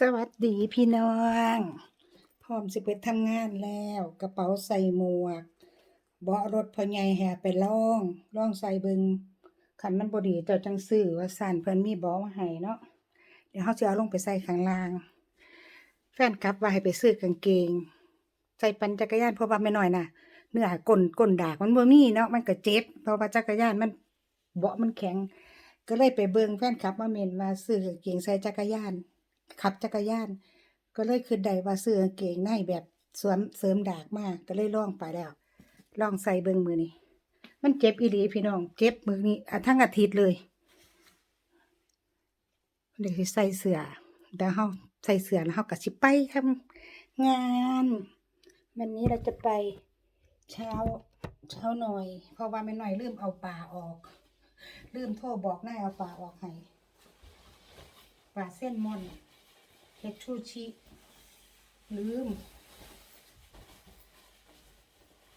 สวัสดีพี่น้อง พร้อมสิไปทำงานแล้ว กระเป๋าใส่หมวก เบาะรถพอใหญ่แห่ไปล่องล่องใส่เบิงคันมันบดีเจ้าจังซื้อว่าสั่นเพิ่อนมีเบาะมาให้เนาะเดี๋ยวเฮาสิเอาลงไปใส่ข้างล่าง แฟนคลับว่าให้ไปซื้อกางเกง ใส่ปั่นจักรยานเพราะว่าแม่น้อยนะเนื้อก้นก้นดากมันบ่มีเนาะมันก็เจ็บเพราะว่าจักรยานมันเบาะมันแข็ง ก็เลยไปเบิงแฟนคลับมาเมนว่าซื้อกางเกงใส่จักรยาน ขับจักรยาน ก็เลยคือได้ว่าซื้อกางเกงในแบบสวมเสริมดากมากก็เลยล่องไปแล้วล่องใส่เบิ่งมือนี้มันเจ็บอีหลีพี่น้อง เจ็บมือนี้อะทั้งอาทิตย์เลยเดี๋ยวใส่เสื้อแล้วเฮาใส่เสื้อแล้วเฮาก็สิไปทำงาน วันนี้เราจะไปเช้าเช้าหน่อย เพราะว่าแม่หน่อยลืมเอาปลาออก ลืมโทรบอกนายเอาปลาออกให้ปลาเส้นม่อน เฮ็ดชูชิลืม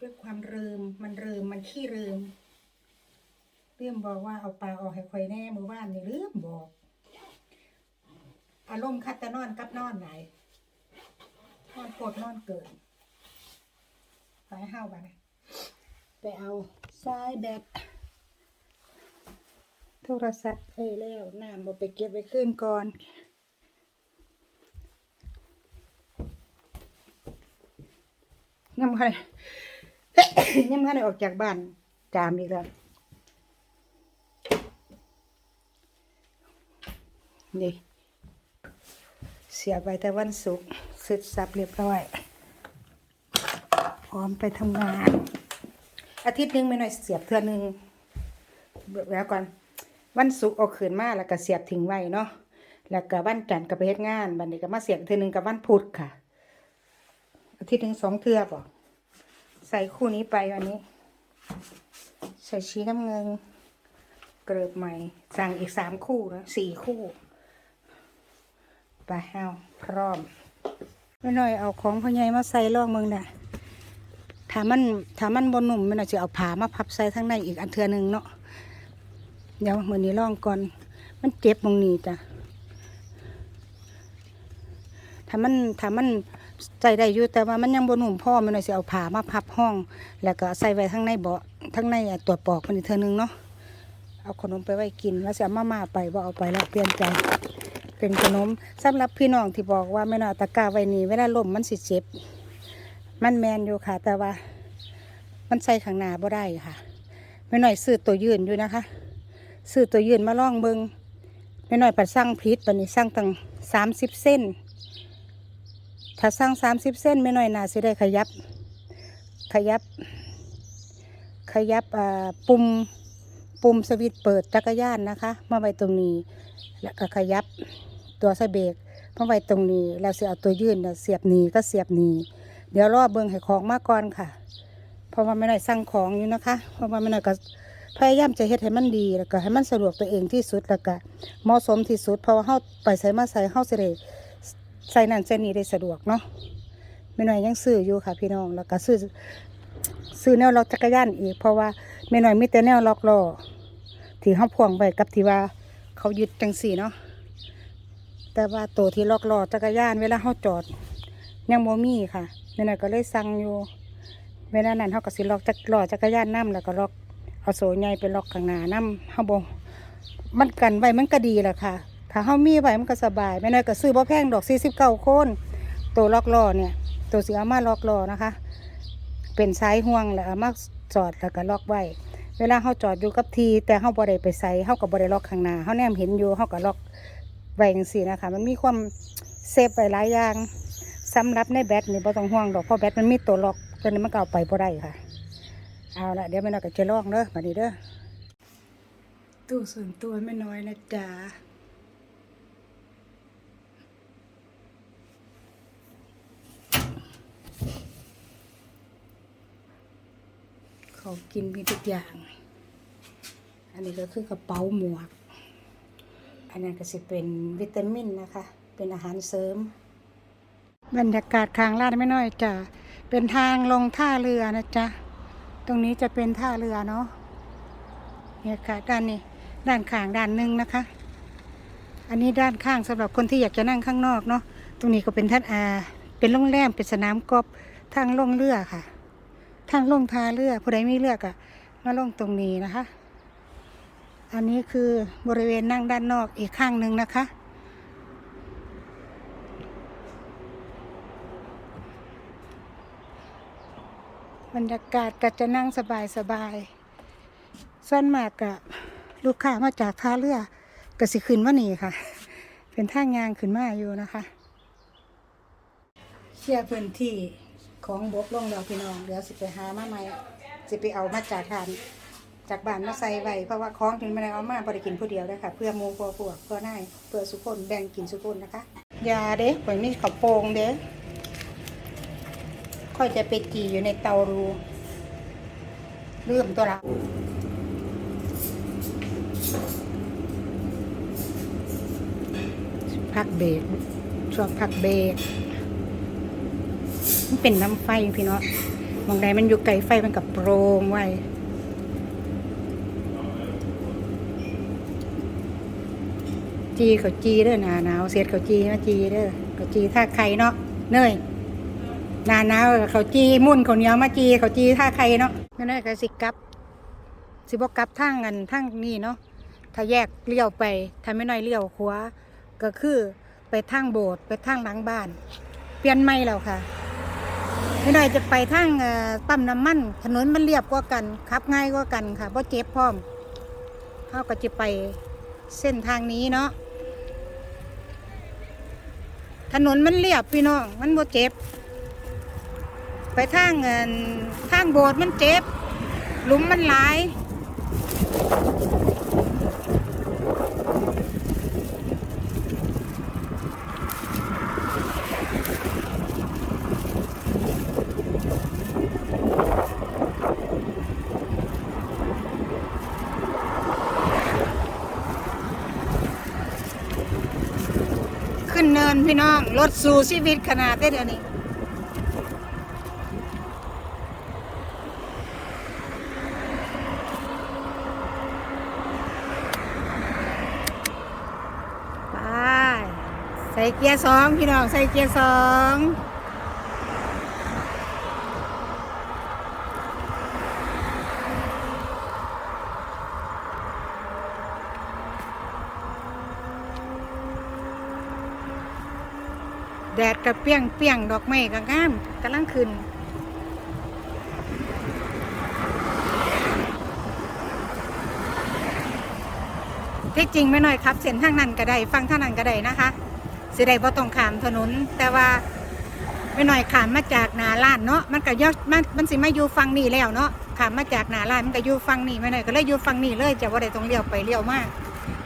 ด้วยความเริมมันเริมมันขี้เริมเรื่มบอกว่าเอาปลาออกให้ค่อยแน่มือว่านนี่ลืมบอก อารมณ์คัดแต่นอนกับนอนไหนนอนโคตรนอนเกินไปเฮาไปไปเอาสายแบตโทรศัพท์เอ้ยแล้วน้ำบ่ไปเก็บไว้ขึ้นก่อน ยังไม่ยังไม่ได้ออกจากบ้านจามอีกแล้วนี่เสียบไปแต่วันศุกร์เสร็จสับเรียบร้อยพร้อมไปทำงาน อาทิตย์หนึงไม่น้อยเสียบเทือหนึงแล้วก่อนวันศุกร์เอาขืนมาแล้วก็เสียบทิ้งไว้เนาะแล้วก็วันจันทร์ก็ไปเฮ็ดงานบัดนี้ก็มาเสียบเทือหนึงกับวันพุธค่ะ อาทิตย์หนึงสองเทือบ่ ใส่คู่นี้ไปวันนี้ ใส่ชีน้ำเงิน เกลือบใหม่ สั่งอีกสามคู่นะสี่คู่ไปเอาพร้อมไม่น้อยเอาของพ่อใหญ่มาใส่ลองมึงน่ะถ้ามันถ้ามันบนหนุ่มมันอาจจะเอาผ้ามาพับใส่ทั้งในอีกอันเทือหนึงเนาะเดี๋ยวมือนี้ลองก่อน มันเจ็บตรงนี้จ้ะถ้ามันถ้ามัน ใส่ได้อยู่แต่ว่ามันยังบนหนุ่มพ่อมันอาจจะเอาผ้ามาพับห้อง แล้วก็ใส่ไว้ทั้งในเบาะทั้งในตัวปอกมันอีกเทอหนึงเนาะเอาขนมไปไว้กินแล้วจะเอามาม่าไปว่าเอาไปแล้วเปลี่ยนใจ เป็นขนมสำหรับพี่น้องที่บอกว่าไม่น่าเอาตะกร้าไว้นี่เวลาล่มมันสิเจ็บ มันแมนอยู่ค่ะ แต่ว่า มันใส่ข้างหน้าบ่ได้ค่ะไม่หน่อยซื้อตัวยืนอยู่นะคะซื้อตัวยืนมาล่องเบิงไม่หน่อยปัดสร้างพิษปันนี้สร้างตั้งสามสิบเส้น ถ้าสร้างสามสิบเส้นไม่น่อยนาสิได้ขยับ ขยับ ขยับปุ่มปุ่มสวิตช์เปิดจักรยานนะคะมาไว้ตรงนี้ แล้วก็ขยับตัวสเบรกมาไว้ตรงนี้ แล้วเสียเอาตัวยื่นเสียบหนีก็เสียบหนีเดี๋ยวรอเบิ่งให้ของมาก่อนค่ะ เพราะว่าไม่ได้สั่งของอยู่นะคะ เพราะว่าไม่ได้ก็พยายามจะเฮ็ดให้มันดีแล้วก็ให้มันสะดวกตัวเองที่สุดแล้วก็เหมาะสมที่สุดเพราะว่าเฮาไปใส่มาใส่เฮาสิได้ ใส่นั่นใส่นี่ได้สะดวกเนาะไม่น้อยยังซื้ออยู่ค่ะ พี่น้องแล้วก็ซื้อซื้อแนวล็อกจักรยานอีกเพราะว่าไม่น้อยมีแต่แนวล็อกล้อที่เฮาพ่วงไว้กับที่ว่าเขายึดจังสี่เนาะแต่ว่าตัวที่ล็อกล้อจักรยานเวลาเขาจอดยังโมมี่ค่ะนั่นนะก็เลยสั่งอยู่เวลานั้นเขาก็สิล็อกจักล้อจักรยานน้ำแล้วก็ล็อกเอาโซ่ใหญ่ไปล็อกข้างหน้าน้ำเขาบมันกันไว้มันก็ดีแหละค่ะ ถ้าเขามีไว้มันก็สบายไม่น้อยก็ซื้อบ่แพงดอกสี่สิบเก้าโคนตัวล็อกล้อเนี่ย ตัวสีเอามาล็อกล้อนะคะ เป็นสายห่วงแล้วเอามาจอดแล้วก็ล็อกไว้ เวลาเขาจอดอยู่กับที แต่เขาบ่ได้ไปใส่เขาก็บ่ได้ล็อกข้างหน้าเขาแนมเห็นอยู่เขาก็ล็อกไว้จังซี่นะคะ มันมีความเซฟไว้หลายอย่างสำหรับในแบตนี่บ่ต้องห่วงดอกเพราะแบตมันมีตัวล็อกตัวนี้มันก็เอาไปบ่ได้ค่ะ เอาละเดี๋ยวแม่น้อยก็จะลองเด้อมาดีเด้อตู้ส่วนตัวไม่น้อยนะจ๊ะ ขากินมีทุกอย่าง อันนี้ก็คือกระเป๋าหมวก อันนั้นก็จะเป็นวิตามินนะคะ เป็นอาหารเสริม บรรยากาศข้างลาดไม่น้อยจ้ะเป็นทางลงท่าเรือนะจ๊ะ ตรงนี้จะเป็นท่าเรือเนาะ เนี่ยค่ะด้านนี้ด้านข้างด้านหนึ่งนะคะ อันนี้ด้านข้างสำหรับคนที่อยากจะนั่งข้างนอกเนาะ ตรงนี้ก็เป็นท่านอาเป็นโรงแรมเป็นสนามกอล์ฟทางลงเรือค่ะ ทางลงทาเรือผู้ใดมีเรือก็มาลงตรงนี้นะคะ อันนี้คือบริเวณนั่งด้านนอกอีกข้างหนึ่งนะคะ บรรยากาศก็จะนั่งสบายสบายๆส่วนมากกับลูกค้ามาจากท่าเรือก็สิขึ้นว่านี่ค่ะ เป็นท่างางขึ้นมาอยู่นะคะ เชื่อพื้นที่ ของบกลงแล้วพี่น้องเดี๋ยวสิไปหามาใหม่สิไปเอามาจากทานจากบ้านมาใส่ไว้เพราะว่าของถึงไม่ได้เอามาบริกินผู้เดียวเลยค่ะ เพื่อมูพื่อพวกเพื่อนายเพื่อสุคนแบ่งกินสุคนนะคะยาเด้ข่อยมีข้าวโป่งเด้ค่อยจะไปจีอยู่ในเตารูเรื่มตัวละพักเบรกช่วงพักเบรก มันเป็นน้ำไฟพี่เนาะมองใดมันอยู่ไกลไฟมันกับโปรงไว้จีเขาจีเด้อหนาหนาวเสียดเขาจีนะจีเด้อเขาจีท่าไข่เนาะเนยหนาหนาวเขาจีมุ่นเขาเหนียวมาจีเขาจีท่าไข่เนาะไม่ได้ก็สิกับสิบกกลับทางกันทางนี้เนาะถ้าแยกเลี้ยวไปถ้าไม่น้อยเลี้ยวขวาก็คือไปทางโบสถ์ไปทางหลังบ้าน เปลี่ยนไม่แล้วค่ะ ไม่น้จะไปทางเอ่อปั๊มน้ำมัน ถนนมันเรียบกว่ากันขับง่ายกว่ากันค่ะเพราะเจ็บพร้อมเขาก็จะไปเส้นทางนี้เนาะถนนมันเรียบพี่น้องมันบ่เจ็บ ไปทางทางโบสถ์มันเจ็บหลุมมันหลาย ขึ้นพี่น้องรถสู่ชีวิตขนาดเดียวนี้ไปใส่เกียร์สองพี่น้อง ใส่เกียร์สอง กระเปี้ยงเปี้ยงดอกไม้กระงามกำลังขึ้นที่จริงไม่น้อยครับเส้นทางนั้นก็ได้ฟังทางนั้นก็ได้นะคะสิได้บ่ต้องขามถนน แต่ว่าไม่น้อยขามมาจากหนาล้านเนาะมันก็ยอดมันมันสิมาอยู่ฝั่งนี้แล้วเนาะขามมาจากหนาล้านมันก็อยู่ฝั่งนี้ไม่น้อยก็เลยอยู่ฝั่งนี้เลยจะว่าได้ตรงเลี้ยวไปเลี้ยวมาก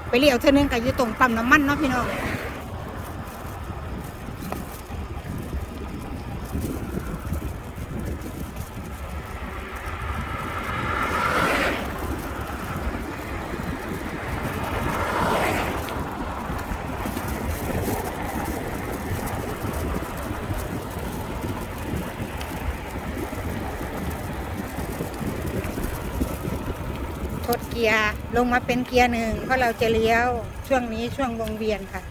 ไปเลี้ยวเท่านึงก็อยู่ตรงปั๊มน้ำมันเนาะพี่น้อง ทดเกียร์ลงมาเป็นเกียร์หนึ่งเพราะเราจะเลี้ยวช่วงนี้ช่วงวงเวียนค่ะ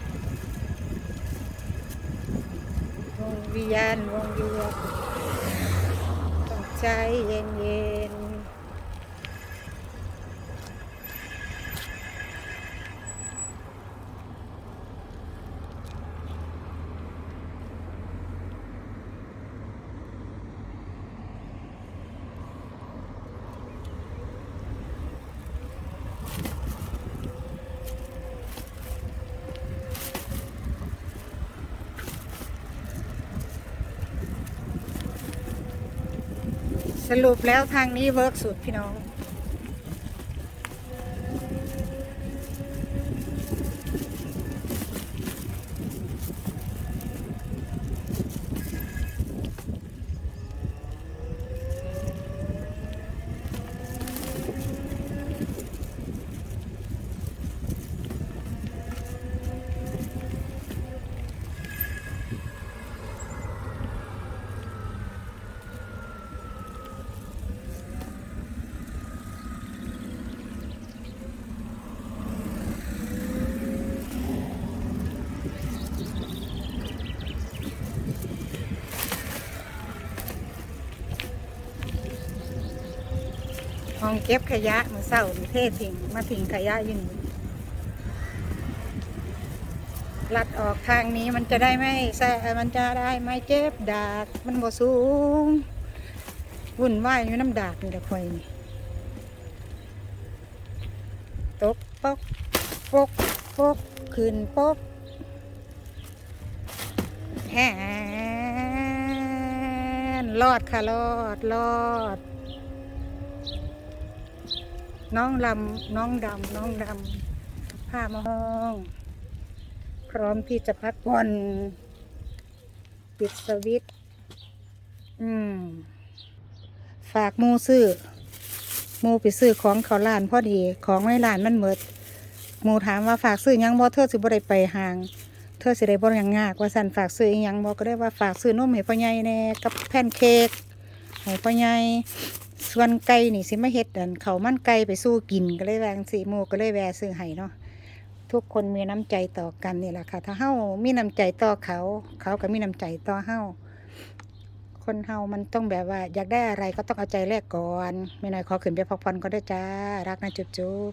วงเวียนวงเวียนต้องใจเย็นเย็น สรุปแล้วทางนี้เวิร์กสุดพี่น้อง ห้องเก็บขยะมือเศร้ามีเททิ้งมาทิ้งขยะยินลัดออกทางนี้มันจะได้ไม่แสมันจะได้ไม่เจ็บดากมันบ่สูง วุ่นวายอยู่น้ำดากนี่ละคอยนี่ตกปอกปกปกขึ้นปกแฮนรอดค่ะรอดรอด น้องลำน้องดำน้องดำผ้ามาห้อง พร้อมที่จะพักผ่อนปิดสวิตอืม ฝากมูซื้อมูไปซื้อของเขาร้านพอดีของในร้านมันเหมดมูถามว่าฝากซื้อยังบ่เธอสิบ่ได้ไปห่าง เธอสิได้บ่ยังยากว่าสั่นฝากซื้ออีหยังบ่ก็ได้ว่าฝากซื้อนมให้พ่อใหญ่แน่กับแพนเค้กให้พ่อใหญ่ ส่วนไก่นี่สิมาเฮ็ดอันเขามันไก่ไปสู้กินก็เลยแวงสีโมก็เลยแวซื้อให้เนาะทุกคนมีน้ำใจต่อกันนี่แหละค่ะ ถ้าเฮามีน้ำใจต่อเขา เขาก็มีน้ำใจต่อเฮาคนเฮามันต้องแบบว่า อยากได้อะไรก็ต้องเอาใจแลกก่อนไม่น้อยขอขึ้นไปพักผ่อนก็ได้จ้ารักนะจุ๊บจุ๊บ